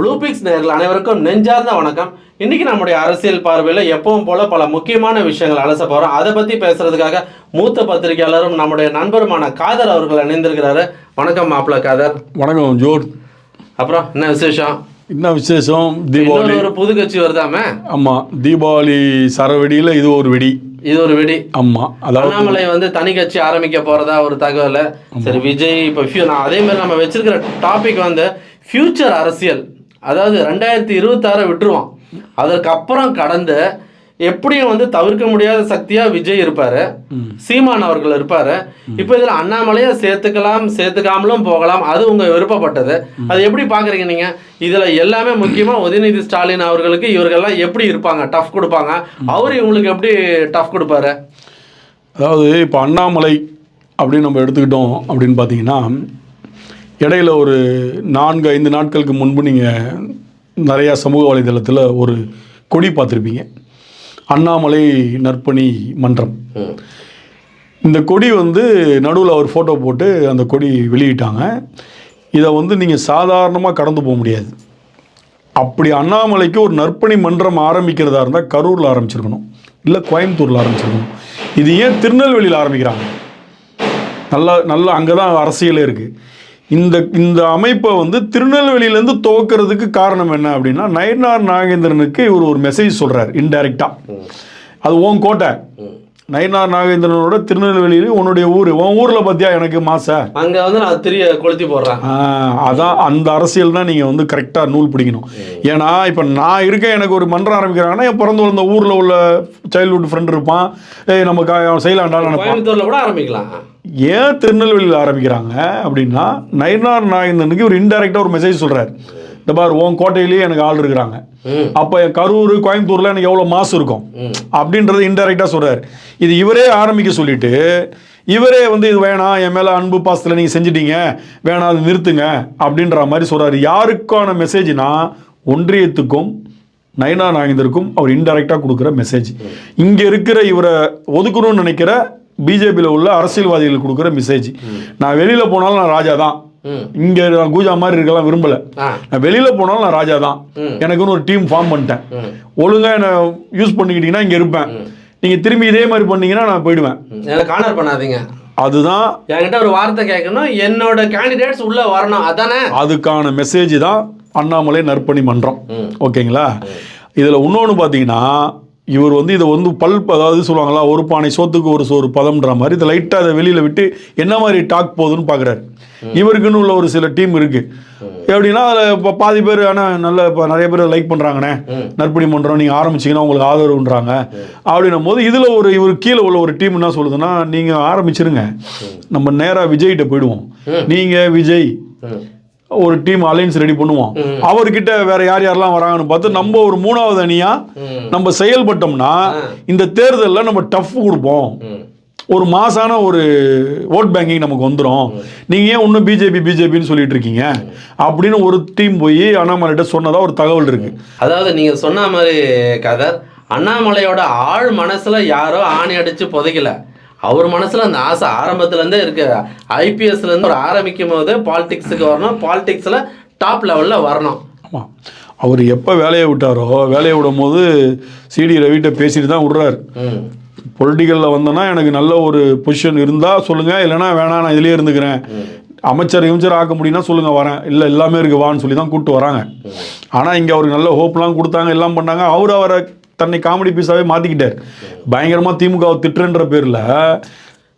ப்ளூபிக்ஸ் நேர்கள் அனைவருக்கும் நெஞ்சார்ந்த வணக்கம். இன்னைக்கு நம்முடைய அரசியல் பார்வையில் எப்பவும் போல பல முக்கியமான விஷயங்கள் அலச போறோம். அதை பத்தி பேசுறதுக்காக மூத்த பத்திரிகையாளரும் நம்முடைய நண்பருமான காதர் அவர்கள் இணைந்திருக்கிறாரு. வணக்கம் மாப்பிள்ள காதர் வணக்கம் ஜோர். அப்புறம் என்ன விசேஷம்? என்ன விசேஷம்? தீபாவளி. ஒரு புது கட்சி வருதாமே? ஆமாம் தீபாவளி சரவெடியில் இது ஒரு வெடி. இது ஒரு வெடி. ஆமாம் அதாவது அண்ணாமலை வந்து தனி கட்சி ஆரம்பிக்க போறதா ஒரு தகவல். சரி விஜய் இப்போ நான் அதே மாதிரி நம்ம வச்சிருக்கிற டாபிக் வந்து ஃபியூச்சர் அரசியல். அதாவது ரெண்டாயிரத்தி இருபத்தாறை விட்டுருவோம் அதற்கு அப்புறம் கடந்து எப்படியும் வந்து தவிர்க்க முடியாத சக்தியா விஜய் இருப்பாரு. சீமான் அவர்கள் இருப்பாரு. இப்போ இதுல அண்ணாமலையை சேர்த்துக்கலாம் சேர்த்துக்காமலும் போகலாம். அது உங்க விருப்பப்பட்டது. அது எப்படி பாக்குறீங்க நீங்க? இதுல எல்லாமே முக்கியமா உதயநிதி ஸ்டாலின் அவர்களுக்கு இவர்கள்லாம் எப்படி இருப்பாங்க? டஃப் கொடுப்பாங்க. அவர் இவங்களுக்கு எப்படி டஃப் கொடுப்பாரு? அதாவது இப்போ அண்ணாமலை அப்படின்னு நம்ம எடுத்துக்கிட்டோம் அப்படின்னு பார்த்தீங்கன்னா இடையில ஒரு நான்கு ஐந்து நாட்களுக்கு முன்பு நீங்கள் நிறையா சமூக வலைதளத்தில் ஒரு கொடி பார்த்துருப்பீங்க. அண்ணாமலை நற்பணி மன்றம். இந்த கொடி வந்து நடுவில் அவர் ஃபோட்டோ போட்டு அந்த கொடி வெளியிட்டாங்க. இதை வந்து நீங்கள் சாதாரணமாக கடந்து போக முடியாது. அப்படி அண்ணாமலைக்கு ஒரு நற்பணி மன்றம் ஆரம்பிக்கிறதா இருந்தால் கரூரில் ஆரம்பிச்சிருக்கணும். இல்லை கோயம்புத்தூரில் ஆரம்பிச்சிருக்கணும். இது ஏன் திருநெல்வேலியில் ஆரம்பிக்கிறாங்க? நல்லா நல்லா அங்கே தான் அரசியலே இருக்குது இந்த இந்த அமைப்பை வந்து திருநெல்வேலியிலேருந்து துவக்கிறதுக்கு காரணம் என்ன அப்படின்னா நயனார் நாகேந்திரனுக்கு இவர் ஒரு மெசேஜ் சொல்கிறார் இன்டைரக்டாக அது உன் கோட்டை. நயனார் நாகேந்திரனோட திருநெல்வேலியில் உன்னுடைய ஊர். உன் ஊரில் பார்த்தியா எனக்கு மாச? அங்க வந்து நான் திரிய கொளுத்தி போடுறேன். அதான் அந்த அரசியல் தான் நீங்கள் வந்து கரெக்டாக நூல் பிடிக்கணும். ஏன்னா இப்போ நான் இருக்கேன் எனக்கு ஒரு மன்றம் ஆரம்பிக்கிறாங்கன்னா என் பிறந்து வளர்ந்த ஊரில் உள்ள சைல்ட்ஹுட் ஃப்ரெண்ட் இருப்பான். ஏய் நம்ம செய்யலாண்டான்னு நினைப்பான். கூட ஆரம்பிக்கலாம். ஏன் திருநெல்வேலியில் ஆரம்பிக்கிறாங்க அப்படின்னா நயனார் நாகேந்திரனுக்கு ஒரு இன்டெரக்டாக ஒரு மெசேஜ் சொல்கிறார் இந்த பார் உன் கோட்டையிலேயே எனக்கு ஆள் இருக்கிறாங்க. அப்போ என் கரூர் கோயம்புத்தூரில் எனக்கு எவ்வளோ மாசு இருக்கும். அப்படின்றது இன்டெரக்டாக சொல்கிறார் இது இவரே ஆரம்பிக்க சொல்லிட்டு இவரே வந்து இது வேணாம் என் மேலே அன்பு பாசத்தில் நீங்கள் செஞ்சிட்டீங்க வேணாம் அது நிறுத்துங்க அப்படின்ற மாதிரி சொல்கிறாரு யாருக்கான மெசேஜ்னா ஒன்றியத்துக்கும் நயனா நாகேந்தருக்கும் அவர் இன்டெரக்டாக கொடுக்குற மெசேஜ் இங்கே இருக்கிற இவரை ஒதுக்கணும்னு நினைக்கிற பிஜேபியில் உள்ள அரசியல்வாதிகளுக்கு கொடுக்குற மெசேஜ் நான் வெளியில் போனாலும் நான் ராஜா தான். இங்கே நான் கூஜா மாதிரி இருக்கலாம் விரும்பலை. நான் வெளியில் போனாலும் நான் ராஜா தான். எனக்குன்னு ஒரு டீம் ஃபார்ம் பண்ணிட்டேன். ஒழுங்காக என்னை யூஸ் பண்ணிக்கிட்டீங்கன்னா இங்கே இருப்பேன். நீங்கள் திரும்பி இதே மாதிரி பண்ணீங்கன்னா நான் போயிடுவேன். எனக்கு கார்னர் பண்ணாதீங்க. அதுதான் என்கிட்ட ஒரு வார்த்தை கேட்கணும். என்னோட கேண்டிடேட்ஸ் உள்ள வரணும். அதானே? அதுக்கான மெசேஜ் தான் அண்ணாமலை நற்பணி மன்றம். ஓகேங்களா? இதில் இன்னொன்று பார்த்தீங்கன்னா இவர் வந்து இதை வந்து பல்ப் அதாவது சொல்லுவாங்களா ஒரு பானை சோத்துக்கு ஒரு சோறு பதம்ன்ற மாதிரி இதை லைட்டாக அதை வெளியில் விட்டு என்ன மாதிரி டாக் போகுதுன்னு பார்க்குறாரு. இவருக்குன்னு உள்ள ஒரு சில டீம் இருக்குது எப்படின்னா அதில் இப்போ பாதி பேர் ஆனால் நல்ல இப்போ நிறைய பேர் லைக் பண்ணுறாங்கண்ணே நற்பணி மன்றம் நீங்கள் ஆரம்பிச்சிங்கன்னா உங்களுக்கு ஆதரவுன்றாங்க. அப்படின்னும் போது இதில் ஒரு இவர் கீழே உள்ள ஒரு டீம் என்ன சொல்லுதுன்னா நீங்கள் ஆரம்பிச்சிருங்க. நம்ம நேராக விஜய்கிட்ட போயிடுவோம். நீங்கள் விஜய். ஒரு டீம் அலைன்ஸ் ரெடி பண்ணுவோம். அவர்கிட்ட வேற யார் யாரெல்லாம் வராங்கன்னு பார்த்து நம்ம ஒரு மூணாவது அணியா. நம்ம செயல்பட்டோம்னா இந்த தேர்தலில் நம்ம டஃப் கொடுப்போம். ஒரு மாசான ஒரு ஓட் பேங்கிங் நமக்கு வந்துடும் நீங்க ஏன் இன்னும் பிஜேபி பிஜேபின்னு சொல்லிட்டு இருக்கீங்க? அப்படின்னு ஒரு டீம் போய் அண்ணாமலைகிட்ட சொன்னதா ஒரு தகவல் இருக்கு. அதாவது நீங்க சொன்ன மாதிரி கதர் அண்ணாமலையோட ஆழ் மனசுல யாரோ ஆணி அடிச்சு புதைக்கல. அவர் மனசுல அந்த ஆசை ஆரம்பத்துல இருந்தே இருக்கு. ஐபிஎஸ்ல இருந்து ஒரு ஆரம்பிக்கும் போது பாலிடிக்ஸுக்கு வரணும். பாலிடிக்ஸ்ல டாப் லெவல்ல வரணும். ஆமாம் அவர் எப்போ வேலையை விட்டாரோ வேலையை விடும் போது சிடி ரவிட்ட பேசிட்டு தான் விடுறாரு. பொலிட்டிக்கலில் வந்தேன்னா எனக்கு நல்ல ஒரு பொசிஷன் இருந்தால் சொல்லுங்கள் இல்லைன்னா வேணாம் நான் இதுலேயே இருந்துக்கிறேன். அமைச்சர் அமைச்சர் ஆக்க முடியும்னா சொல்லுங்கள் வரேன். இல்லை எல்லாமே இருக்கு வான்னு சொல்லி தான் கூப்பிட்டு வராங்க. ஆனால் இங்கே அவருக்கு நல்ல ஹோப்லாம் கொடுத்தாங்க எல்லாம் பண்ணாங்க. அவர் அவரை தன்னை காமெடி பீஸாகவே மாற்றிக்கிட்டார் பயங்கரமாக திமுகவை திட்டுறன்ற பேரில்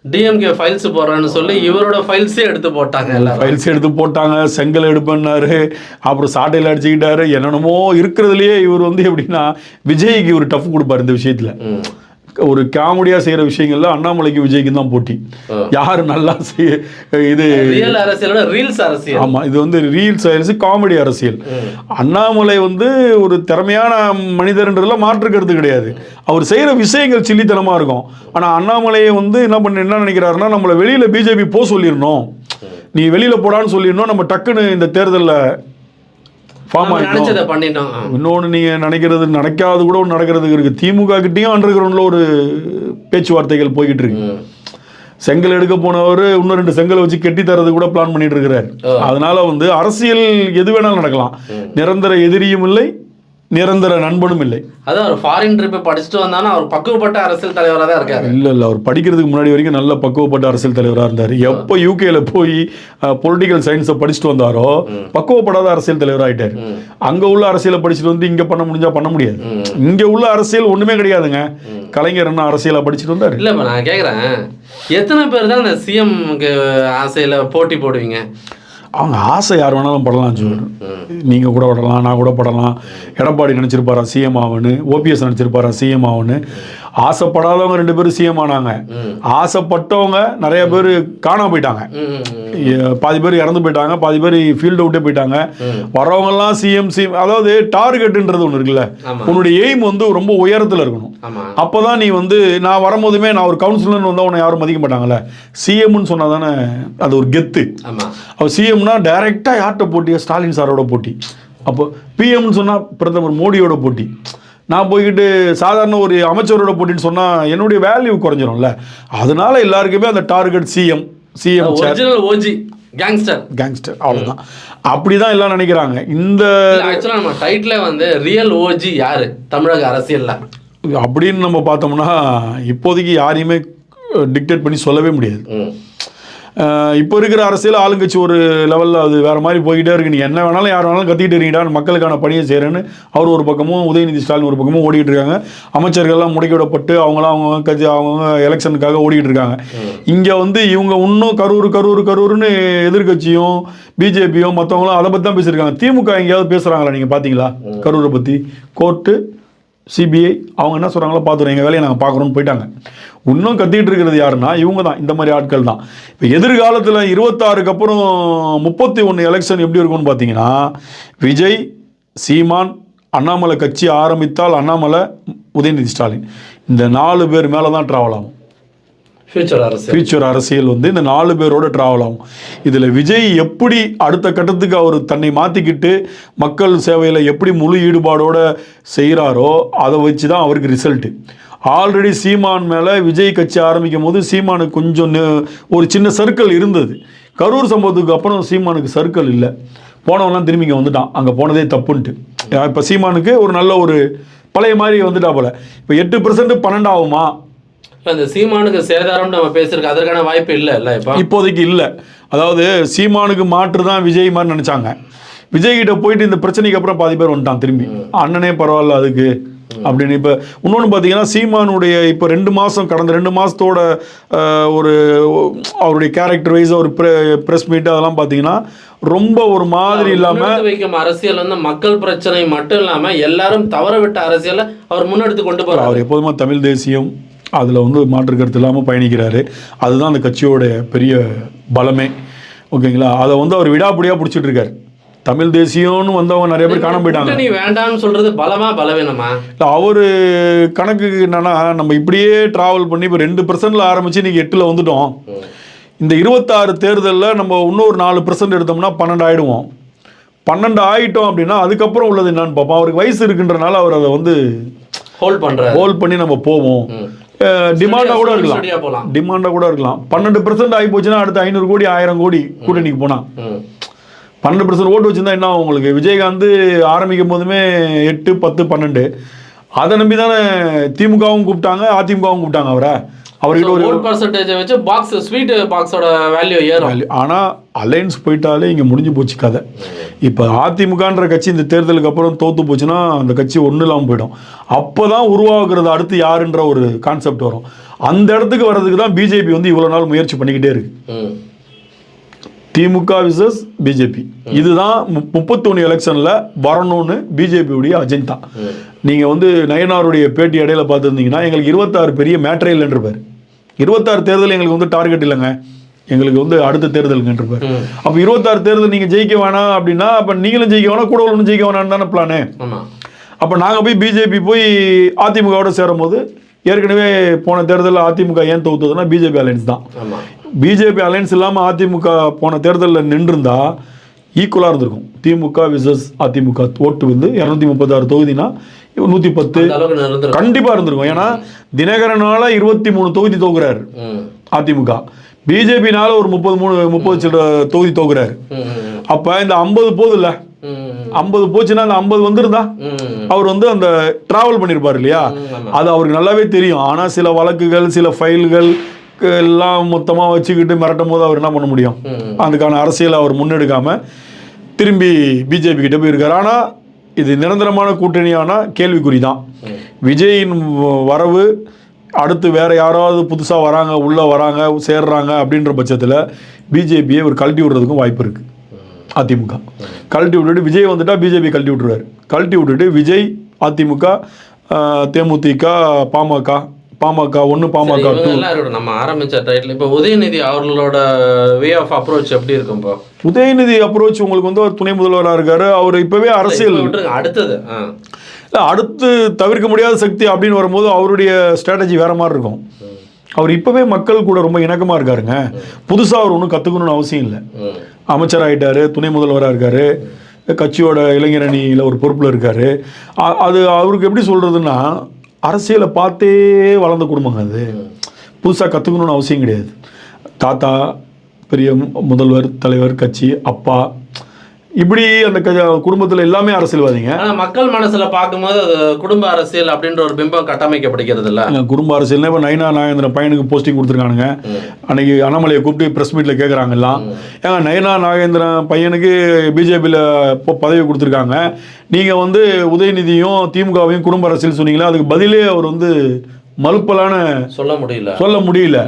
டிஎம்கே ஃபைல்ஸ் போடுறேன்னு சொல்லி இவரோட ஃபைல்ஸே எடுத்து போட்டாங்க எல்லாரும். ஃபைல்ஸ் எடுத்து போட்டாங்க செங்கல் எடுப்பேன்னாரு அப்புறம் சாட்டையில் அடிச்சுக்கிட்டாரு என்னென்னமோ இருக்கிறதுலையே இவர் வந்து எப்படின்னா விஜய்க்கு ஒரு டஃப் கொடுப்பாரு இந்த விஷயத்தில். ஒரு காமெடியாக செய்கிற விஷயங்கள்ல அண்ணாமலைக்கு விஜய்க்கு தான் போட்டி. யார் நல்லா செய்ய இது ரீல்ஸ் அரசியல். ஆமாம் இது வந்து ரீல்ஸ் ஆயிடுச்சு காமெடி அரசியல். அண்ணாமலை வந்து ஒரு திறமையான மனிதர்ன்றதுல மாற்று கருத்து கிடையாது. அவர் செய்கிற விஷயங்கள் சில்லித்தனமாக இருக்கும். ஆனால் அண்ணாமலையை வந்து என்ன பண்ண என்ன நினைக்கிறாருன்னா நம்மளை வெளியில் பிஜேபி போக சொல்லிடணும். நீ வெளியில் போடான்னு சொல்லிடணும். நம்ம டக்குன்னு இந்த தேர்தலில் ஃபார்ம். இன்னொன்று நீங்கள் நினைக்கிறது நடக்காது கூட ஒன்று நடக்கிறதுக்கு இருக்குது திமுக கிட்டேயும் அண்டர் கிரவுண்டில் ஒரு பேச்சுவார்த்தைகள் போய்கிட்டு இருக்கு. செங்கல் எடுக்க போனவர் இன்னும் ரெண்டு செங்கல் வச்சு கெட்டி தரது கூட பிளான் பண்ணிட்டு இருக்கிறார். அதனால வந்து அரசியல் எது வேணாலும் நடக்கலாம். நிரந்தர எதிரியும் இல்லை நிரந்தர நண்பனும் இல்லை. அதான் ஒரு ஃபாரின் ட்ரிப் படிச்சுட்டு வந்தாலும் அவர் பக்குவப்பட்ட அரசியல் தலைவராக தான் இருக்காரு. இல்ல இல்ல அவர் படிக்கிறதுக்கு முன்னாடி வரைக்கும் நல்ல பக்குவப்பட்ட அரசியல் தலைவராக இருந்தார். எப்போ யூகேல போய் பொலிட்டிக்கல் சயின்ஸை படிச்சுட்டு வந்தாரோ பக்குவப்படாத அரசியல் தலைவர் ஆயிட்டாரு. அங்க உள்ள அரசியலை படிச்சுட்டு வந்து இங்க பண்ண முடிஞ்சா பண்ண முடியாது. இங்க உள்ள அரசியல் ஒண்ணுமே கிடையாதுங்க. கலைஞர் என்ன அரசியலா படிச்சுட்டு வந்தாரு. இல்ல நான் கேக்குறேன். எத்தனை பேர் தான் இந்த சிஎம்க்கு ஆசையில போட்டி போடுவீங்க? அவங்க ஆசை யார் வேணாலும் படலாம் ஜூர் நீங்கள் கூட படலாம் நான் கூட படலாம். எடப்பாடி நினச்சிருப்பாரா சிஎம் ஆவன்னு ஓபிஎஸ் நினச்சிருப்பாரா சிஎம் ஆவன்னு ஆசைப்படாதவங்க ரெண்டு பேரும் சிஎம் ஆனாங்க. ஆசைப்பட்டவங்க நிறைய பேர் காணாம போயிட்டாங்க. பாதி பேர் இறந்து போயிட்டாங்க பாதி பேர் ஃபீல்டு விட்டே போயிட்டாங்க. வரவங்கெல்லாம் சிஎம் சிஎம் அதாவது டார்கெட்டுன்றது ஒன்று இருக்குல்ல. உன்னுடைய எய்ம் வந்து ரொம்ப உயரத்தில் இருக்கணும். அப்பதான் நீ வந்து நான் வரும்போதுமே நான் ஒரு கவுன்சிலர்னு வந்தால் உன்னை யாரும் மதிக்க மாட்டாங்கல்ல. சிஎம்னு சொன்னா தானே அது ஒரு கெத்து. அவர் சிஎம்னா டைரெக்டாக யார்கிட்ட போட்டி? ஸ்டாலின் சாரோட போட்டி. அப்போ பிஎம்னு சொன்னால் பிரதமர் மோடியோட போட்டி. நான் போய்கிட்டு சாதாரண ஒரு அமைச்சரோட போட்டின்னு சொன்னால் என்னுடைய வேல்யூ குறைஞ்சிரும்ல. அதனால எல்லாருக்குமே அந்த target CM CM OG gangster gangster அவ்வளோதான் அப்படி தான் எல்லாம் நினைக்கிறாங்க. இந்த ஆக்சுவலா நம்ம டைட்டில் வந்து ரியல் ஓஜி யாரு? தமிழக அரசியல்ல. அப்படின்னு நம்ம பார்த்தோம்னா இப்போதைக்கு யாரையுமே டிக்டேட் பண்ணி சொல்லவே முடியாது. இப்போ இருக்கிற அரசியல் ஆளுங்கட்சி ஒரு லெவலில் அது வேற மாதிரி போய்கிட்டே இருக்கு. நீ என்ன வேணாலும் யார் வேணாலும் கத்திக்கிட்டு இருக்கீங்கடா மக்களுக்கான பணியை செய்கிறேன்னு அவர் ஒரு பக்கமும் உதயநிதி ஸ்டாலின் ஒரு பக்கமும் ஓடிட்டு இருக்காங்க. அமைச்சர்கள்லாம் முடக்கி விடப்பட்டு அவங்களாம் அவங்க கட்சி அவங்க எலெக்ஷனுக்காக ஓடிக்கிட்டு இருக்காங்க. இங்கே வந்து இவங்க இன்னும் கரூர் கரூர் கரூர்னு எதிர்க்கட்சியும் பிஜேபியும் மற்றவங்களும் அதை பற்றி தான் பேசியிருக்காங்க. திமுக எங்கேயாவது பேசுகிறாங்களா நீங்கள் பார்த்தீங்களா கரூரை பற்றி கோர்ட்டு சிபிஐ அவங்க என்ன சொல்கிறாங்களோ பார்த்துறோம் எங்கள் வேலையை நாங்கள் பார்க்குறோன்னு போயிட்டாங்க. இன்னும் கத்திட்டு இருக்கிறது யாருன்னா இவங்க தான் இந்த மாதிரி ஆட்கள் தான். இப்போ எதிர்காலத்தில் இருபத்தாறுக்கு அப்புறம் முப்பத்தி ஒன்று எலெக்ஷன் எப்படி இருக்கும்னு பார்த்தீங்கன்னா விஜய் சீமான் அண்ணாமலை கட்சி ஆரம்பித்தால் அண்ணாமலை உதயநிதி ஸ்டாலின். இந்த நாலு பேர் மேலே தான் ட்ராவல் ஆகும். ஃபியூச்சர் அரசியல். ஃபியூச்சர் அரசியல் வந்து இந்த நாலு பேரோட ட்ராவல் ஆகும். இதில் விஜய் எப்படி அடுத்த கட்டத்துக்கு அவர் தன்னை மாற்றிக்கிட்டு மக்கள் சேவையில் எப்படி முழு ஈடுபாடோட செய்கிறாரோ அதை வச்சு தான் அவருக்கு ரிசல்ட்டு ஆல்ரெடி சீமான் மேலே விஜய் கட்சி ஆரம்பிக்கும் போது சீமானுக்கு கொஞ்சம் ஒரு சின்ன சர்க்கிள் இருந்தது. கரூர் சம்பவத்துக்கு அப்புறம் சீமானுக்கு சர்க்கிள் இல்லை. போனவன்லாம் திரும்பி இங்கே வந்துட்டான். அங்கே போனதே தப்புன்ட்டு. இப்போ சீமானுக்கு ஒரு நல்ல ஒரு பழைய மாதிரி வந்துட்டா போல. இப்போ எட்டு பர்சன்ட் பன்னெண்டு ஆகுமா? இப்ப இந்த சீமானுக்கு சேதாரம்னு நம்ம பேசியிருக்கோம் அதற்கான வாய்ப்பு இல்ல இல்ல இப்போ? இப்போதைக்கு இல்லை. அதாவது சீமானுக்கு மாற்று தான் விஜய் மாதிரி நினச்சாங்க. விஜய் கிட்ட போயிட்டு இந்த பிரச்சனைக்கு அப்புறம் பாதி பேர் வந்துட்டான் திரும்பி. அண்ணனே பரவாயில்ல அதுக்கு. அப்படின்னு இப்போ இன்னொன்று பார்த்தீங்கன்னா சீமானுடைய இப்போ ரெண்டு மாதம் கடந்த ரெண்டு மாதத்தோட ஒரு அவருடைய கேரக்டர் வைஸ் ஒரு ப்ரெஸ் மீட் அதெல்லாம் பார்த்தீங்கன்னா ரொம்ப ஒரு மாதிரி இல்லாமல் வைக்கும் அரசியல் வந்து மக்கள் பிரச்சனை மட்டும் இல்லாம எல்லாரும் தவற விட்ட அரசியலை அவர் முன்னெடுத்து கொண்டு போறாரு. அவர் எப்போதுமே தமிழ் தேசியம் அதில் வந்து மாற்று கருத்து இல்லாமல் பயணிக்கிறாரு. அதுதான் அந்த கட்சியோட பெரிய பலமே. ஓகேங்களா? அதை வந்து அவர் விடாப்பிடியாக பிடிச்சிட்டு இருக்காரு தமிழ் தேசியம்னு வந்தவங்க நிறைய பேர் காணாம போயிட்டாங்க. கூட்டணி வேண்டாம்னு சொல்றது பலமா பலவீனமா? இல்ல, அவரு கணக்குக்கு என்னன்னா நம்ம இப்படியே டிராவல் பண்ணி இப்போ ரெண்டு பர்சன்ட்ல ஆரம்பிச்சு இன்னைக்கு எட்டில் வந்துட்டோம். இந்த இருபத்தாறு தேர்தலில் நம்ம இன்னொரு நாலு பர்சன்ட் எடுத்தோம்னா பன்னெண்டு ஆயிடுவோம். பன்னெண்டு ஆயிட்டோம் அப்படின்னா அதுக்கப்புறம் உள்ளது என்னன்னு பார்ப்போம். அவருக்கு வயசு இருக்குன்றனால அவர் அதை வந்து ஹோல்ட் பண்றாரு. ஹோல்ட் பண்ணி நம்ம போவோம். டிமாண்டாக கூட இருக்கலாம். டிமாண்டாக கூட இருக்கலாம். பன்னெண்டு பர்சன்ட் ஆகி போச்சுன்னா அடுத்து ஐநூறு கோடி ஆயிரம் கோடி கூட்டணிக்கு போனா. ம். பன்னெண்டு பர்சன்ட் ஓட்டு வச்சிருந்தா என்ன ஆகும் உங்களுக்கு? விஜயகாந்த் ஆரம்பிக்கும் போதுமே எட்டு பத்து பன்னெண்டு. அதை நம்பி தானே திமுகவும் கூப்பிட்டாங்க அதிமுகவும் கூப்பிட்டாங்க அவரை? அவர்கிட்ட ஒரு ஓட் பர்சன்டேஜை வச்சு பாக்ஸ் ஸ்வீட் பாக்ஸோட வேல்யூ ஏறும். Value. ஆனா அலையன்ஸ் போயிட்டாலே இங்க முடிஞ்சு போச்சு கதை. இப்போ அதிமுகன்ற கட்சி இந்த தேர்தலுக்கு அப்புறம் தோத்து போச்சுன்னா அந்த கட்சி ஒன்றும் இல்லாமல் போயிடும். அப்பதான் உருவாக்குறது அடுத்து யாருன்ற ஒரு கான்செப்ட் வரும். அந்த இடத்துக்கு வர்றதுக்கு தான் பிஜேபி வந்து இவ்வளோ நாள் முயற்சி பண்ணிக்கிட்டே இருக்கு. திமுக விசஸ் பிஜேபி இதுதான் மு- முப்பத்தொன்னு எலெக்ஷன்ல வரணும்னு பிஜேபியுடைய அஜெண்டா நீங்க வந்து நயனாருடைய பேட்டி இடையில பார்த்துருந்தீங்கன்னா எங்களுக்கு இருபத்தாறு பெரிய மேட்டரே இல்லைன்றப்பார் இருபத்தாறு தேர்தல் எங்களுக்கு வந்து டார்கெட் இல்லைங்க. எங்களுக்கு வந்து அடுத்த தேர்தலுங்கன்றப்பார் அப்போ இருபத்தாறு தேர்தல் நீங்க ஜெயிக்க வேணாம் அப்படின்னா அப்ப நீங்களும் ஜெயிக்க வேணாம் கூட ஒன்றும் ஜெயிக்க வேணாம்னு தானே பிளானு அப்போ நாங்கள் போய் பிஜேபி போய் அதிமுகவோட சேரும் போது ஏற்கனவே போன தேர்தலில் அதிமுக ஏன் தோத்துதுன்னா பிஜேபி அலையன்ஸ் தான். பிஜேபி அலையன்ஸ் இல்லாமல் அதிமுக போன தேர்தலில் நின்றுருந்தா ஈக்குவலாக இருந்திருக்கும். திமுக விசஸ் அதிமுக ஓட்டு வந்து இரநூத்தி முப்பத்தாறு தொகுதினா நூற்றி பத்து கண்டிப்பாக இருந்திருக்கும். ஏன்னா தினகரனால இருபத்தி மூணு தொகுதி தோக்குறாரு. அதிமுக. பிஜேபினால ஒரு முப்பது மூணு முப்பது சில தொகுதி தோக்குறாரு. அப்ப இந்த ஐம்பது போதும்ல ஐம்பது போச்சுன்னா அந்த ஐம்பது வந்திருந்தா அவர் வந்து அந்த டிராவல் பண்ணியிருப்பார் இல்லையா. அது அவருக்கு நல்லாவே தெரியும். ஆனால் சில வழக்குகள் சில ஃபைல்கள் எல்லாம் மொத்தமாக வச்சுக்கிட்டு மிரட்டும் போது அவர் என்ன பண்ண முடியும். அதுக்கான அரசியலை அவர் முன்னெடுக்காம திரும்பி பிஜேபி கிட்ட போயிருக்காரு. ஆனால் இது நிரந்தரமான கூட்டணியானால் கேள்விக்குறி தான் விஜயின் வரவு அடுத்து வேற யாராவது புதுசாக வராங்க உள்ளே வராங்க சேர்றாங்க அப்படின்ற பட்சத்தில் பிஜேபியை ஒரு கழட்டி விடுறதுக்கும் வாய்ப்பு இருக்குது அதிமுக. கழட்டி விட்டுட்டு விஜய் வந்துட்டால் பிஜேபி கழட்டி விட்டுருவாரு. கழட்டி விட்டுட்டு விஜய் அதிமுக தேமுதிக பாமக பாமக ஒன்று பாமக. நம்ம ஆரம்பிச்ச டைட்டில் இப்போ உதயநிதி அவர்களோட வே ஆஃப் அப்ரோச் எப்படி இருக்கும் இப்போ? உதயநிதி அப்ரோச் உங்களுக்கு வந்து ஒரு துணை முதல்வராக இருக்காரு. அவர் இப்போவே அரசியல் அடுத்தது இல்ல, அடுத்து தவிர்க்க முடியாத சக்தி அப்படின்னு வரும்போது அவருடைய ஸ்ட்ராட்டஜி வேற மாதிரி இருக்கும். அவர் இப்போவே மக்கள் கூட ரொம்ப இணக்கமாக இருக்காருங்க. புதுசாக அவர் ஒன்றும் கற்றுக்கணும்னு அவசியம் இல்லை. ம். அமைச்சர் ஆயிட்டாரு துணை முதல்வராக இருக்காரு. கட்சியோட இளைஞர் அணியில் ஒரு பொறுப்பில் இருக்காரு. அது அவருக்கு எப்படி சொல்கிறதுன்னா அரசியலை பார்த்தே வளர்ந்த குடும்பங்க அது. புதுசாக கற்றுக்கணும்னு அவசியம் கிடையாது. தாத்தா பெரிய முதல்வர் தலைவர் கட்சி அப்பா இப்படி அந்த குடும்பத்தில் எல்லாமே அரசியல்வாதிங்க. மக்கள் மனசுல பார்க்கும்போது குடும்ப அரசியல் அப்படின்ற ஒரு பிம்பம் கட்டமைக்கப்படுகிறது இல்ல. குடும்ப அரசியல்னா இப்போ நைனா நாகேந்திரன் பையனுக்கு போஸ்டிங் கொடுத்துருக்கானுங்க. அன்னைக்கு அண்ணாமலையை கூப்பிட்டு ப்ரெஸ் மீட்டில் கேட்குறாங்க எல்லாம் ஏங்க நயனா நாகேந்திரன் பையனுக்கு பிஜேபியில் இப்போ பதவி கொடுத்துருக்காங்க. நீங்கள் வந்து உதயநிதியும் திமுகவையும் குடும்ப அரசியல் சொன்னீங்களா? அதுக்கு பதிலே அவர் வந்து மலுப்பலான சொல்ல முடியல. சொல்ல முடியல.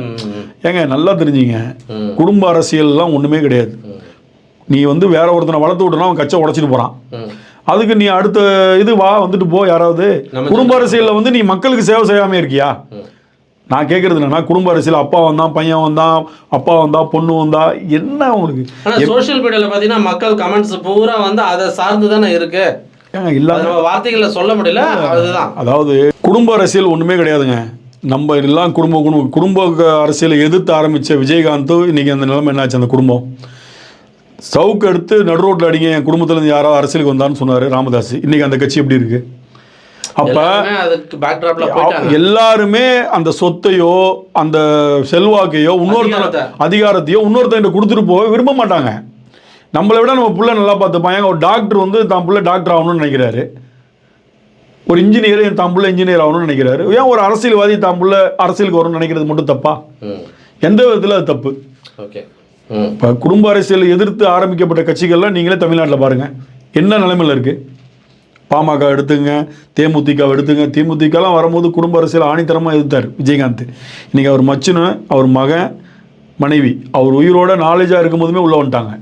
ஏங்க நல்லா தெரிஞ்சுங்க. குடும்ப அரசியல்லாம் ஒன்றுமே கிடையாது. நீ வந்து வேற ஒருத்தனை வளர்த்து விட்டனா அவன் கச்சை உடச்சிட்டு போகிறான் ம். அதுக்கு நீ அடுத்த இது வா வந்துட்டு போ யாராவது. குடும்ப அரசியலில் வந்து நீ மக்களுக்கு சேவை செய்யாம இருக்கியா. நான் கேட்கறது என்னன்னா குடும்ப அரசியல் அப்பா வந்தான் பையன் வந்தான் அப்பா வந்தா பொண்ணு வந்தா என்ன உங்களுக்கு ஆனா சோஷியல் மீடியால பாத்தீங்கன்னா மக்கள் கமெண்ட்ஸ் பூரா வந்து அதை சார்ந்து தானே இருக்கு. இல்லாத நம்ம வார்த்தைகள்ல சொல்ல முடியல அதுதான். அதாவது குடும்ப அரசியல் ஒன்றுமே கிடையாதுங்க. நம்ம எல்லாம் குடும்ப குடும்ப குடும்ப அரசியலை எதிர்த்து ஆரம்பித்த விஜயகாந்த் இன்னைக்கு அந்த நிலைமை என்னாச்சு அந்த குடும்பம்? சவுக்கு எடுத்து நடு ரோட்டில் அடிங்க என் குடும்பத்துலேருந்து யாராவது அரசியலுக்கு வந்தான்னு சொன்னார் ராமதாஸ். இன்னைக்கு அந்த கட்சி எப்படி இருக்கு? அப்போ எல்லாருமே அந்த சொத்தையோ அந்த செல்வாக்கையோ அதிகாரத்தை. அதிகாரத்தையோ இன்னொருத்தன் கொடுத்துட்டு போக விரும்ப மாட்டாங்க. நம்மளை விட நம்ம புள்ள நல்லா பார்த்துப்பான். ஏங்க ஒரு டாக்டர் வந்து தான் புள்ள டாக்டர் ஆகணும்னு நினைக்கிறாரு. ஒரு இன்ஜினியர் என் தான் புள்ள இன்ஜினியர் ஆகணும்னு நினைக்கிறாரு. ஏன் ஒரு அரசியல்வாதி தான் புள்ள அரசியலுக்கு வரணும்னு நினைக்கிறது மட்டும் தப்பா? எந்த விதத்தில் அது தப்பு? ஓகே. இப்போ குடும்ப அரசியலை எதிர்த்து ஆரம்பிக்கப்பட்ட கட்சிகள்லாம் நீங்களே தமிழ்நாட்டில் பாருங்கள் என்ன நிலைமையில் இருக்குது பாமக எடுத்துங்க தேமுதிக எடுத்துங்க. திமுகலாம் வரும்போது குடும்ப அரசியல் ஆணித்தரமாக எதிர்த்தார் விஜயகாந்த். இன்றைக்கி அவர் மச்சுனு அவர் மகன் மனைவி அவர் உயிரோட நாலேஜாக இருக்கும் போதுமே உள்ளே வந்துட்டாங்க.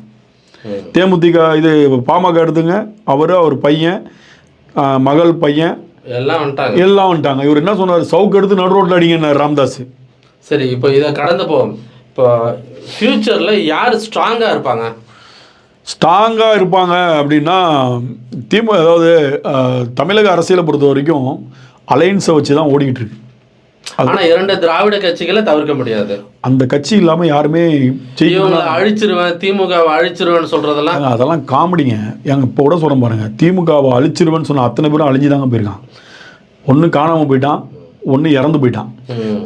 தேமுதிக இது பாமக எடுத்துங்க அவர் அவர் பையன் மகள் பையன் எல்லாம் வந்துட்டாங்க. எல்லாம் வந்துட்டாங்க. இவர் என்ன சொன்னார்? சவுக்கு எடுத்து நடு ரோட்டில் அடிங்கன்னார் ராம்தாஸ் சரி இப்போ இதை கடந்து போவோம் இப்போ ஃபியூச்சர்ல யார் ஸ்ட்ராங்கா இருப்பாங்க? ஸ்ட்ராங்காக இருப்பாங்க அப்படின்னா திமுக அதாவது தமிழக அரசியலை பொறுத்த வரைக்கும் அலைன்ஸை வச்சு தான் ஓடிக்கிட்டு இருக்கு. ஆனா இரண்டு திராவிட கட்சிகளை தவிர்க்க முடியாது. அந்த கட்சி இல்லாமல் யாருமே இவங்களை அழிச்சிருவேன் திமுகவை அழிச்சிருவேன்னு சொல்றதெல்லாம் ஏங்க, அதெல்லாம் காமெடிங்க. எங்க இப்போ கூட சொல்கிறேன் பாருங்க. திமுகவை அழிச்சிருவேன்னு சொன்ன அத்தனை பேரும் அழிஞ்சு தாங்க போயிருக்கான். ஒன்று காணாமல் போயிட்டான் ஒன்று இறந்து போயிட்டான்.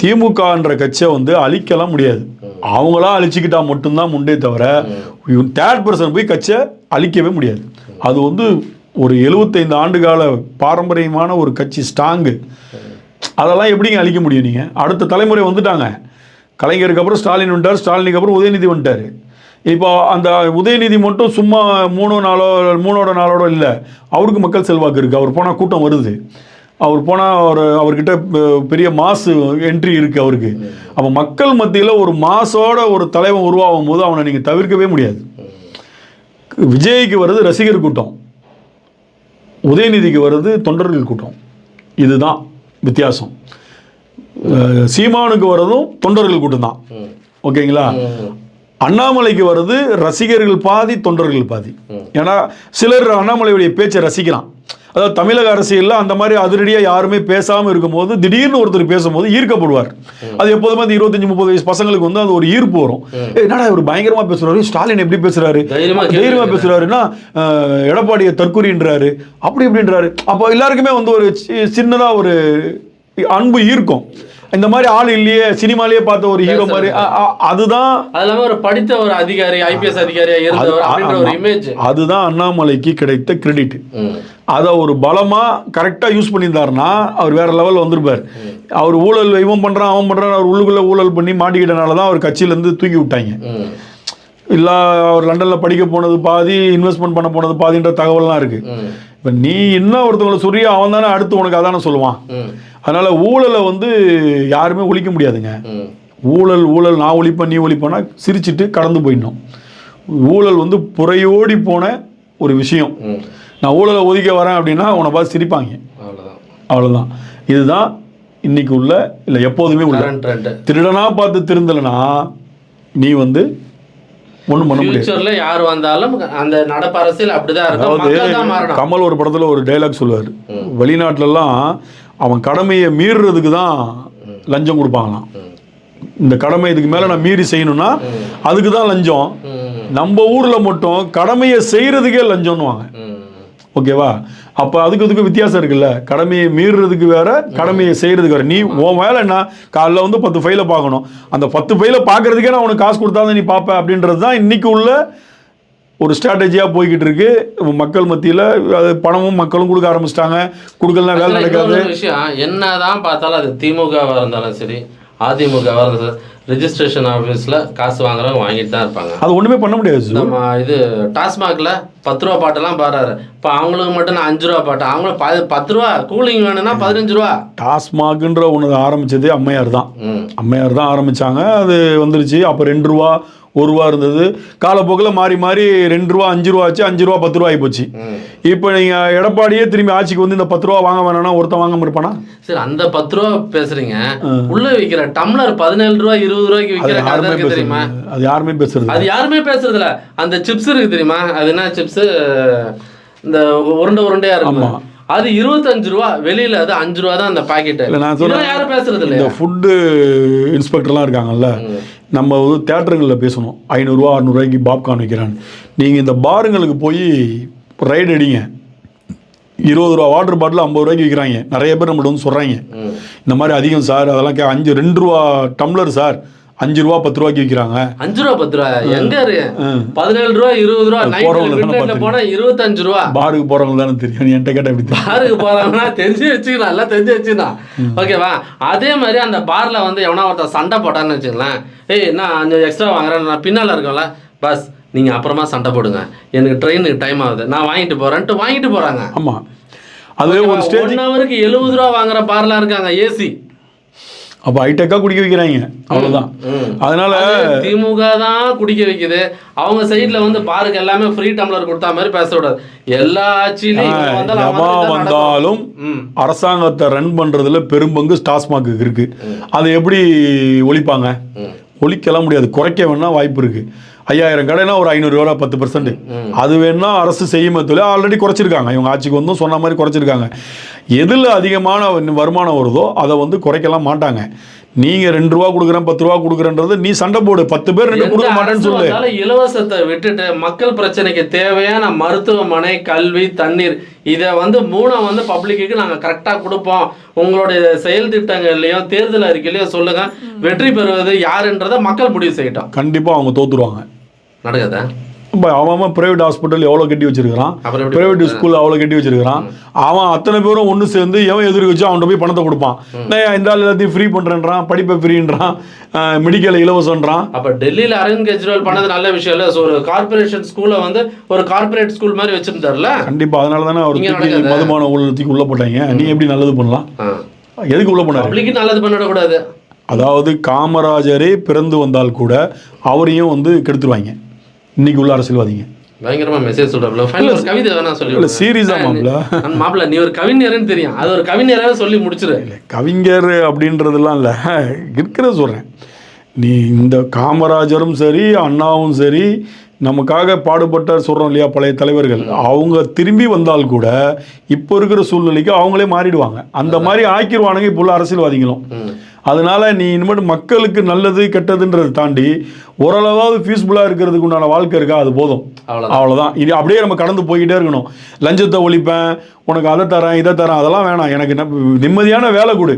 திமுகன்ற கட்சியை வந்து அழிக்கலாம் முடியாது. அவங்களா அழிச்சுக்கிட்டா மட்டும்தான் முண்டே தவிர தேர்ட் பர்சன் போய் கட்சியை அழிக்கவே முடியாது. அது வந்து ஒரு எழுபத்தைந்து ஆண்டு கால பாரம்பரியமான ஒரு கட்சி ஸ்ட்ராங்கு அதெல்லாம் எப்படிங்க அழிக்க முடியும் நீங்கள் அடுத்த தலைமுறை வந்துட்டாங்க. கலைஞருக்கு அப்புறம் ஸ்டாலின் வந்துட்டார் ஸ்டாலினுக்கு அப்புறம் உதயநிதி வந்துட்டார். இப்போ அந்த உதயநிதி மட்டும் சும்மா மூணோ நாளோ மூணோட நாளோட இல்லை. அவருக்கு மக்கள் செல்வாக்கு இருக்குது அவர் போனால் கூட்டம் வருது. அவர் போனால் அவர் அவர்கிட்ட பெரிய மாசு என்ட்ரி இருக்குது அவருக்கு. அப்போ மக்கள் மத்தியில் ஒரு மாசோட ஒரு தலைவன் உருவாகும் போது அவனை நீங்கள் தவிர்க்கவே முடியாது. விஜய்க்கு வருது ரசிகர் கூட்டம். உதயநிதிக்கு வருது தொண்டர்கள் கூட்டம். இதுதான் வித்தியாசம். சீமானுக்கு வர்றதும் தொண்டர்கள் கூட்டம் தான். ஓகேங்களா? அண்ணாமலைக்கு வருது ரசிகர்கள் பாதி தொண்டர்கள் பாதி. ஏன்னா சிலர் அண்ணாமலையுடைய பேச்சை ரசிக்கலாம் அதாவது தமிழக அரசியலில் அந்த மாதிரி அதிரடியாக யாருமே பேசாமல் இருக்கும்போது திடீர்னு ஒருத்தர் பேசும்போது ஈர்க்கப்படுவார். அது எப்போதுமே அந்த இருபத்தஞ்சு முப்பது வயசு பசங்களுக்கு வந்து அது ஒரு ஈர்ப்பு வரும். என்னடா இவர் பயங்கரமா பேசுறாரு? ஸ்டாலின் எப்படி பேசுறாரு? தைரியமா கேள்வி தைரியமா கேட்கிறாரு. பேசுறாருன்னா எடப்பாடியை தற்கொலைன்றாரு. அப்படி இப்படின்றாரு. அப்போ எல்லாருக்குமே வந்து ஒரு சி- சின்னதா ஒரு அன்பு ஈர்க்கும். இந்த மாதிரி ஆள் இல்லையே சினிமாலேயே பார்த்த ஒரு ஹீரோ மாதிரி அதுதான் அது ஒரு படித்த ஒரு அதிகாரி ஐபிஎஸ் அதிகாரியா இருந்தவர் ஒரு. இமேஜ் அதுதான் அண்ணாமலைக்கு கிடைத்த கிரெடிட் அதை ஒரு பலமா கரெக்டாக யூஸ் பண்ணியிருந்தாருன்னா அவர் வேற லெவல் வந்திருப்பார். அவர் ஊழல் இவன் பண்றான் அவன் பண்றான் அவர் உள்ளுக்குள்ள ஊழல் பண்ணி மாட்டிக்கிட்டனால தான் அவர் கட்சியிலேருந்து தூக்கி விட்டாங்க. இல்லை அவர் லண்டனில் படிக்க போனது பாதி இன்வெஸ்ட்மெண்ட் பண்ண போனது பாதின்ற தகவல்லாம் இருக்கு. இப்போ நீ என்ன ஒருத்தவங்களை சொல்லி அவன் தானே அடுத்து உனக்கு அதானே சொல்லுவான். அதனால ஊழலை வந்து யாருமே ஒழிக்க முடியாதுங்க. ஊழல் ஊழல் நான் ஒழிப்பேன் நீ ஒழிப்பேன்னா சிரிச்சிட்டு கடந்து போயிடணும். ஊழல் வந்து புறையோடி போன ஒரு விஷயம். நான் ஊழலை ஒதுக்க வரேன் அப்படின்னா உன்னை பார்த்து சிரிப்பாங்க. அவ்வளோதான் இதுதான் இன்னைக்கு உள்ள இல்லை எப்போதுமே உள்ள கரண்ட் ட்ரெண்ட் திருடனா பார்த்து திருந்தலைனா நீ வந்து ஒன்றும் பண்ண முடியாது. யார் வந்தாலும் அந்த நடப்பு அரசியல் அப்படிதான் அதாவது கமல் ஒரு படத்துல ஒரு டைலாக் சொல்லுவார். வெளிநாட்டுலலாம் அவன் கடமையை மீறுறதுக்கு தான் லஞ்சம் கொடுப்பாங்களாம். இந்த கடமை இதுக்கு மேல நான் மீறி செய்யணும்னா அதுக்கு தான் லஞ்சம். நம்ம ஊர்ல மட்டும் கடமையை செய்யறதுக்கே லஞ்சம்னுவாங்க ஓகேவா? அப்ப அதுக்கு இதுக்கு வித்தியாசம் இருக்குல்ல. கடமையை மீறுறதுக்கு வேற கடமையை செய்யறதுக்கு வேற. நீ உன் வேலை என்ன? காலைல வந்து பத்து ஃபைலை பார்க்கணும். அந்த பத்து ஃபைலை பார்க்கறதுக்கே நான் உனக்கு காசு கொடுத்தா நீ பார்ப்ப அப்படின்றது தான் இன்னைக்கு உள்ள ஒரு ஸ்ட்ராட்டஜியாக போய்கிட்டு இருக்கு. மக்கள் மத்தியில் அது பணமும் மக்களும் கொடுக்க ஆரம்பிச்சிட்டாங்க. கொடுக்கலாம் வேலை நடக்காது. விஷயம் என்னதான் பார்த்தாலும் அது திமுகவா இருந்தாலும் சரி சரி ரெஜிஸ்ட்ரேஷன் ஆஃபீஸ்ல காசு வாங்குறவங்க வாங்கிட்டு தான் இருப்பாங்க. அது ஒன்றுமே பண்ண முடியாது. நம்ம இது டாஸ்மாக்ல பத்து ரூபா பாட்டெல்லாம் பாடுறாரு. இப்போ அவங்களுக்கு மட்டும் நான் அஞ்சு ரூபா பாட்டு. அவங்களுக்கு ப பத்து ரூபா கூலிங் வேணும்னா பதினஞ்சு ரூபா. டாஸ்மாக்ன்ற ஒன்று ஆரம்பிச்சதே அம்மையார் தான் அம்மையார் தான் ஆரம்பிச்சாங்க. அது வந்துருச்சு. அப்போ ரெண்டு ரூபா ஒரு ரூபா இருந்தது. காலப்போக்கில் மாறி மாறி ரெண்டு ரூபா அஞ்சு ரூபா ஆச்சு. அஞ்சு ரூபா பத்து ரூபா ஆகிப்போச்சு இப்போ நீங்கள் எடப்பாடியே திரும்பி ஆட்சிக்கு வந்து இந்த பத்து ரூபா வாங்க வேணாம்னா ஒருத்தன் வாங்காம இருப்பானா? சரி அந்த பத்து ரூபா பேசுறீங்க. உள்ள விக்கிற டம்ளர் பதினேழு ரூபா இருபது ரூபாய்க்கு கதை யாருமே தெரியுமா? அது யாருமே பேசுறது அது யாருமே பேசுறது இல்ல. அந்த சிப்ஸ் இருக்கு தெரியுமா? அது என்ன சிப்ஸ்? இந்த உருண்டை உருண்டையா இருக்கும் அது இருபத்தஞ்சு ரூபா. வெளியில அது அஞ்சு ரூபா தான் அந்த பாக்கெட் இல்லை நான் சொல்றேன். யாரும் பேசுறது இல்லையா? ஃபுட்டு இன்ஸ்பெக்டர்லாம் இருக்காங்கல்ல. நம்ம வந்து தேட்டருங்களில் பேசணும். ஐநூறுரூவா அறநூறுவாய்க்கு பாப்கார்ன் விற்கிறான்னு நீங்கள் இந்த பாருங்களுக்கு போய் ரைடு அடிங்க. இருபது ரூபா வாட்டர் பாட்டில் ஐம்பது ரூபாய்க்கு விற்கிறாங்க நிறைய பேர் நம்மள்ட்ட வந்து சொல்கிறாங்க. இந்த மாதிரி அதிகம் சார் அதெல்லாம் கே அஞ்சு ரெண்டு ரூபா டம்ளர் சார். அஞ்சு ரூபா பத்து ரூபாய்க்கு விற்கிறாங்க அஞ்சு ரூபா பத்து ரூபா. எங்க இருக்கு. பதினேழு ரூபா இருபது ரூபா. போறவங்க. போனா இருபத்தஞ்சு ரூபா. பாருக்கு போகிறவங்க தானே தெரியும். என்கிட்ட கேட்டால் எப்படி பாருக்கு போறாங்கன்னா தெரிஞ்சு வச்சுக்கலாம். எல்லாம் தெரிஞ்சு வச்சுக்கலாம். ஓகேவா? அதே மாதிரி அந்த பார்ல வந்து எவனா ஒருத்தன் சண்டை போட்டான்னு வச்சுக்கலாம் ஏய் நான் அஞ்சு எக்ஸ்ட்ரா வாங்குறேன் நான் பின்னால இருக்கோம்ல. பஸ் நீங்க அப்புறமா சண்டை போடுங்க. எனக்கு ட்ரெயினுக்கு டைம் ஆகுது. நான் வாங்கிட்டு போறேன்ட்டு வாங்கிட்டு போறாங்க. ஆமாம் அது ஒரு ஸ்டேஜ் ஹவருக்கு எழுபது ரூபா வாங்குற பார்லாம் இருக்காங்க ஏசி அப்போ ஹைடெக்காக குடிக்க வைக்கிறாங்க. அவ்வளோதான் அதனால திமுக தான் குடிக்க வைக்குது. அவங்க சைடுல வந்து பாருக்கு எல்லாமே ஃப்ரீ டம்ளர் கொடுத்தா மாதிரி பேச கூடாது எல்லா ஆட்சியிலையும் இவங்க வந்தாலும். அரசாங்கத்தை ரன் பண்றதுல பெரும்பங்கு டாஸ்மாக்கு இருக்கு. அதை எப்படி ஒழிப்பாங்க? ஒழிக்கலாம் முடியாது. குறைக்க வேணா வாய்ப்பு இருக்கு. ஐயாயிரம் கடைனா ஒரு ஐநூறுரூவா பத்து பர்சன்ட் அது வேணா அரசு செய்யுமே தொழில் ஆல்ரெடி குறைச்சிருக்காங்க. இவங்க ஆட்சிக்கு வந்தும் சொன்ன மாதிரி குறைச்சிருக்காங்க. எதில் அதிகமான வருமானம் வருதோ அதை வந்து குறைக்கலாம் மாட்டாங்க. நீங்கள் ரெண்டு ரூபா கொடுக்குறேன் பத்து ரூபா கொடுக்குறேன்றது நீ சண்டை போடு. பத்து பேர் ரெண்டு கொடுக்க மாட்டேன்னு சொல்லு. இலவசத்தை விட்டுட்டு மக்கள் பிரச்சனைக்கு தேவையான மருத்துவமனை கல்வி தண்ணீர் இதை வந்து மூணை வந்து பப்ளிக்கு நாங்க கரெக்டா கொடுப்போம். உங்களுடைய செயல் திட்டங்கள்லயும் தேர்தல் அறிக்கையிலயும் சொல்லுங்க. வெற்றி பெறுவது யாருன்றதை மக்கள் முடிவு செய்யட்டும். கண்டிப்பாக அவங்க தோத்துருவாங்க. நடக்குதா? இப்போ அவன் ப்ரைவேட் ஹாஸ்பிட்டல் எவ்வளோ கட்டி வச்சிருக்கிறான்? பிரைவேட் ஸ்கூல் அவ்வளோ கட்டி வச்சிருக்கிறான். அவன் அத்தனை பேரும் ஒன்று சேர்ந்து எவன் எதிர்க்கு வச்சு அவன்கிட்ட போய் பணத்தை கொடுப்பான். நான் இந்த ஆள் எல்லாத்தையும் ஃப்ரீ பண்ணுறேன்றான் படிப்பை ஃப்ரீன்றான் மெடிக்கல் இலவசன்றான் அப்ப டெல்லியில அரவிந்த் கெஜ்ரிவால் பண்ணது நல்ல விஷயம் இல்ல. So, ஒரு கார்பரேஷன் ஸ்கூல்ல வந்து ஒரு கார்பரேட் ஸ்கூல் மாதிரி வச்சிருந்தாருல? கண்டிப்பாக அதனால தானே அவர். மதுபான ஊழலத்துக்கு உள்ளே போட்டாங்க. நீ எப்படி நல்லது பண்ணலாம்? எதுக்கு உள்ளே போனார்? நல்லது பண்ணிடக்கூடாது. அதாவது காமராஜரே பிறந்து வந்தால் கூட அவரையும் வந்து கெடுத்துருவாங்க. இன்னைக்கு உள்ள அரசியல்வாதிங்க பயங்கரமா மெசேஜ் சொல்றப்பல ஃபைனல் ஒரு கவிதை வேணா சொல்லி இல்லை சீரியஸாக மாப்பிள்ள அந்த மாப்பிள்ள நீ ஒரு கவிஞர்னு தெரியும். அது ஒரு கவிஞராவே சொல்லி முடிச்சிரு. கவிஞர் அப்படின்றதெல்லாம் இல்லை. இருக்கிறத சொல்கிறேன் நீ இந்த காமராஜரும் சரி அண்ணாவும் சரி நமக்காக பாடுபட்ட சொல்கிறோம் இல்லையா பழைய தலைவர்கள். அவங்க திரும்பி வந்தால் கூட இப்போ இருக்கிற சூழ்நிலைக்கு அவங்களே மாறிடுவாங்க. அந்த மாதிரி ஆக்கிடுவானுங்க இப்போ உள்ள அரசியல்வாதிகளும். அதனால நீ இனிமேட்டு மக்களுக்கு நல்லது கெட்டதுன்றதை தாண்டி ஓரளவாவது பீஸ்ஃபுல்லாக இருக்கிறதுக்கு உண்டான வாழ்க்கை இருக்கா? அது போதும். அவ்வளோதான் இது அப்படியே நம்ம கடந்து போய்கிட்டே இருக்கணும். லஞ்சத்தை ஒழிப்பேன் உனக்கு அதை தரேன் இதை தரேன் அதெல்லாம் வேணாம். எனக்கு நிம்மதியான வேலை கொடு.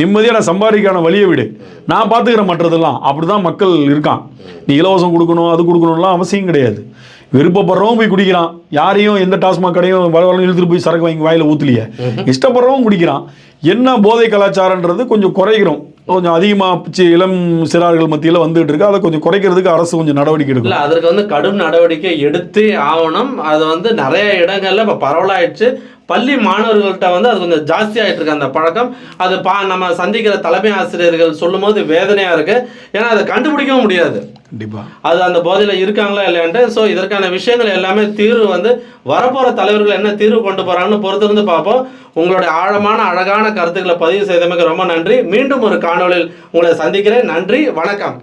நிம்மதியாக சம்பாதிக்கான வழியை விடு. நான் பார்த்துக்கிறேன் மற்றதெல்லாம். அப்படி தான் மக்கள் இருக்கான். நீ இலவசம் கொடுக்கணும் அது கொடுக்கணும்லாம் அவசியம் கிடையாது. விருப்பப்படுறவன் போய் குடிக்கிறான். யாரையும் எந்த டாஸ்மாக் கடையும் வள வளன்னு இழுத்துட்டு போய் சரக்கு வாங்கி வாயில ஊத்துலையே. இஷ்டப்படுறவன் குடிக்கிறான். என்ன போதை கலாச்சாரன்றது கொஞ்சம் குறைகிறோம். கொஞ்சம் அதிகமாக இளம் சிறார்கள் மத்தியில் வந்துட்டு இருக்கு. அதை கொஞ்சம் குறைக்கிறதுக்கு அரசு கொஞ்சம் நடவடிக்கை எடுக்கும். அதற்கு வந்து கடும் நடவடிக்கை எடுத்து ஆகணும். அது வந்து நிறைய இடங்கள்ல இப்ப பரவலாயிடுச்சு. பள்ளி மாணவர்கள்ட்ட வந்து அது கொஞ்சம் ஜாஸ்தி ஆயிட்டு இருக்கு அந்த பழக்கம். அது பா நம்ம சந்திக்கிற தலைமை ஆசிரியர்கள் சொல்லும்போது வேதனையா இருக்கு. ஏன்னா அதை கண்டுபிடிக்கவும் முடியாது. அது அந்த போதையில இருக்காங்களா இல்லையான்ட்டு ஸோ இதற்கான விஷயங்கள் எல்லாமே தீர்வு வந்து வரப்போற தலைவர்கள் என்ன தீர்வு கொண்டு போறாங்கன்னு பொறுத்திருந்து பார்ப்போம். உங்களுடைய ஆழமான அழகான கருத்துக்களை பதிவு செய்தமைக்கு ரொம்ப நன்றி. மீண்டும் ஒரு காணொளியில் உங்களை சந்திக்கிறேன். நன்றி வணக்கம்.